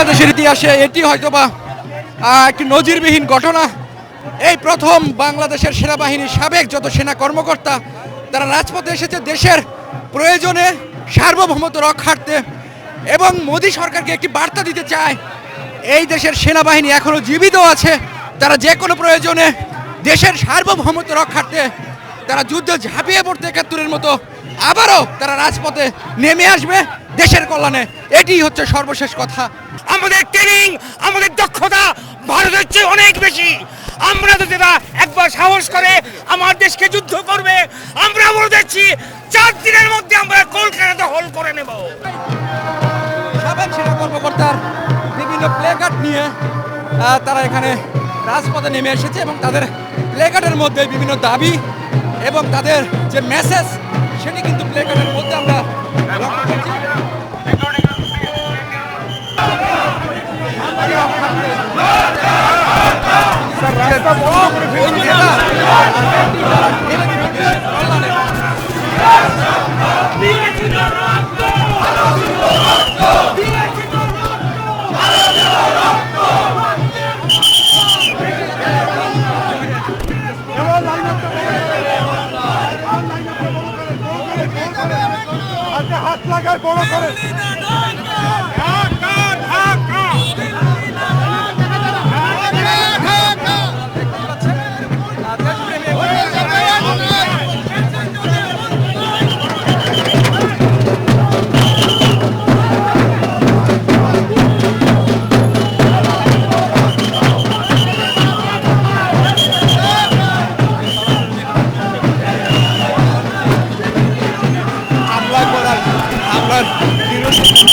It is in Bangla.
বাংলাদেশের ইতিহাসে এটি হয়তোবা একটি নজিরবিহীন ঘটনা। এই প্রথম বাংলাদেশের সেনাবাহিনীর সাবেক যত সেনা কর্মকর্তা, তারা রাজপথে এসেছে দেশের প্রয়োজনে সার্বভৌমত্ব রক্ষার্থে এবং মোদী সরকারকে একটি বার্তা দিতে চায়, এই দেশের সেনাবাহিনী এখনও জীবিত আছে। তারা যে কোনো প্রয়োজনে দেশের সার্বভৌমত্ব রক্ষার্থে তারা যুদ্ধে ঝাঁপিয়ে পড়তে একাত্তরের মতো আবারও তারা রাজপথে নেমে আসবে দেশের কল্যাণে। এটি হচ্ছে সর্বশেষ কথা। আমাদের ট্রেনিং আমাদের দক্ষতা ভারতের চেয়ে অনেক বেশি। আমরা যদি এরা একবার সাহস করে আমার দেশকে যুদ্ধ করবে আমরা বলে দিচ্ছি চার দিনের মধ্যে আমরা কলকাতা হোল করে নেব। সাবেক সেনা কর্মকর্তার বিভিন্ন প্লেকার্ড নিয়ে তারা এখানে রাজপথে নেমে এসেছে এবং তাদের প্লেকার্ডের মধ্যে বিভিন্ন দাবি এবং তাদের যে মেসেজ, সেটি কিন্তু প্লেকার্ডের মধ্যে আমরা লক্ষ্য করছি। হাত লাগায় বড় করে।